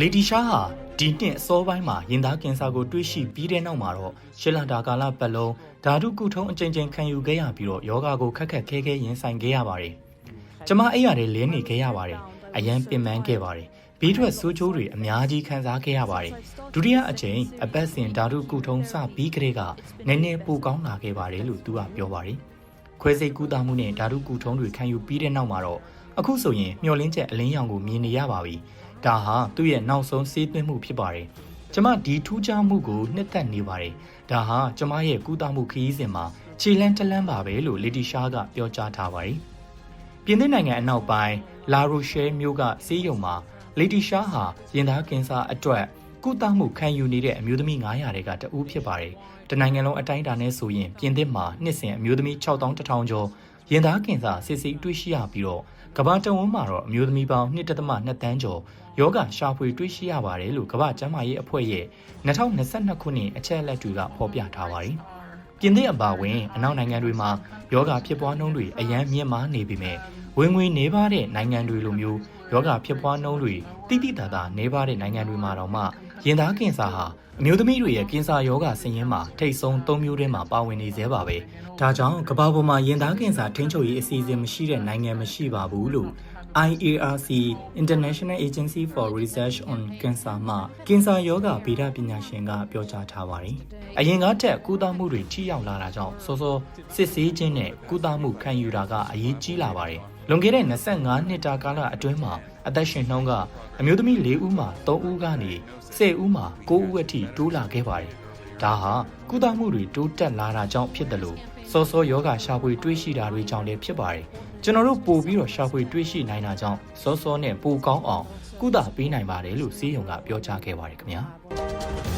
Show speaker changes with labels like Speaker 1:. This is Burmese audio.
Speaker 1: လေတီရှားဟာဒီနှစ်အစောပိုင်းမှာရင်သားကင်ဆာကိုတွေ့ရှိပြီးတဲ့နောက်မှာတော့ရှစ်လတာကာလပတ်လုံးဓာတုကုထုံးအကြိမ်ကြိမ်ခံယူခဲ့ရပြီးတော့ယောဂါကိုခက်ခက်ခဲခဲရင်ဆိုင်ခဲ့ရပါတယ်။ကျမအိပ်ရတယ်လင်းနေခဲ့ရပါတယ်။အရန်ပင်ပန်းခဲ့ပါတယ်။ဘေးထွက်ဆိုးချိုးတွေအများကြီးခံစားခဲ့ရပါတယ်။ဒုတိယအကြိမ်အပတ်စဉ်ဓာတုကုထုံးစပြီးကလေးကနည်းနည်းပိုကောင်းလာခဲ့ပါတယ်လို့သူကပြောပါတယ်။ခွဲစိတ်ကူးတာမှုနဲ့ဓာတုကုထုံးတွေခံယူပြီးတဲ့နောက်မှာတော့အခုဆိုရင်မျောလင်းချက်အလင်းရောင်ကိုမြင်နေရပါပြီ။ ဒါဟာသူ့ရဲ့နောက်ဆုံးစေးသွင်းမှုဖြစ်ပါတယ်။ကျမဒီထူးခြားမှုကိုနှစ်သက်နေပါတယ်။ဒါဟာကျမရဲ့ကူးတာမှုခရီးစဉ်မှာခြေလန်းတလန်းပါပဲလို့လေတီရှားကပြောကြားထားပါတယ်။ပြင်သစ်နိုင်ငံအနောက်ပိုင်းလာရိုရှဲမြို့ကစီးရုံမှာလေတီရှားဟာရင်သားကင်ဆာအတွက်ကုသမှုခံယူနေတဲ့အမျိုးသမီး900တွေကတဦးဖြစ်ပါတယ်။တနိုင်ငံလုံးအတိုင်းအတာနဲ့ဆိုရင်ပြင်သစ်မှာနှစ်စဉ်အမျိုးသမီး6100ကျော် ရင်သားကင်ဆာစစ်ဆေးတွေ့ရှိရပြီးတော့ကမ္ဘာတဝန်းမှာတော့အမျိုးသမီးပေါင်း1.2တန်းကျော်ယောဂရှာဖွေတွေ့ရှိရပါတယ်လို့ကမ္ဘာ့ကျန်းမာရေးအဖွဲ့ရဲ့2022ခုနှစ်အချက်အလက်တွေကဖော်ပြထားပါတယ်။ပြင်သစ်အပါအဝင်အနောက်နိုင်ငံတွေမှာယောဂဖြစ်ပွားနှုန်းတွေအယမ်းမြင့်မားနေပေမဲ့ဝင်ငွေနေပါတဲ့နိုင်ငံတွေလိုမျိုးယောဂဖြစ်ပွားနှုန်းတွေတိတိတသာနေပါတဲ့နိုင်ငံတွေမှာတော့မှ ရင်သားကင်ဆာဟာအမျိုးသမီးတွေရဲ့ကင်ဆာယောဂဆင်းရဲမှာထိတ်ဆုံး၃မျိုးထဲမှာပါဝင်နေသေးပါပဲ။ဒါကြောင့်ကမ္ဘာပေါ်မှာရင်သားကင်ဆာထိန်းချုပ်ရေးအစီအစဉ်မရှိတဲ့နိုင်ငံမရှိပါဘူးလို့ IARC International Agency for Research on Cancer မှကင်ဆာယောဂဗေဒပညာရှင်ကပြောကြားထားပါတယ်။အရင်ကထက်ကုသမှုတွေထိရောက်လာတာကြောင့်စောစောစစ်ဆေးခြင်းနဲ့ကုသမှုခံယူတာကအရေးကြီးလာပါတယ်။ လွန်ခဲ့တဲ့25နှစ်တာကာလအတွင်းမှာအသက်ရှင်နှုန်းကအမျိုးသမီး၄ဦးမှာ3ဦးကနေ10ဦးမှာ9ဦးအထိတိုးလာခဲ့ပါတယ်။ဒါဟာကုသမှုတွေတိုးတက်လာတာကြောင့်ဖြစ်တယ်လို့စောစောယောဂရှာဖွေတွေးရှိတာတွေကြောင့်လည်းဖြစ်ပါတယ်။ကျွန်တော်တို့ပို့ပြီးတော့ရှာဖွေတွေးရှိနိုင်တာကြောင့်စောစောနဲ့ပိုကောင်းအောင်ကုသပေးနိုင်ပါတယ်လို့စီးရုံကပြောကြားခဲ့ပါတယ်ခင်ဗျာ။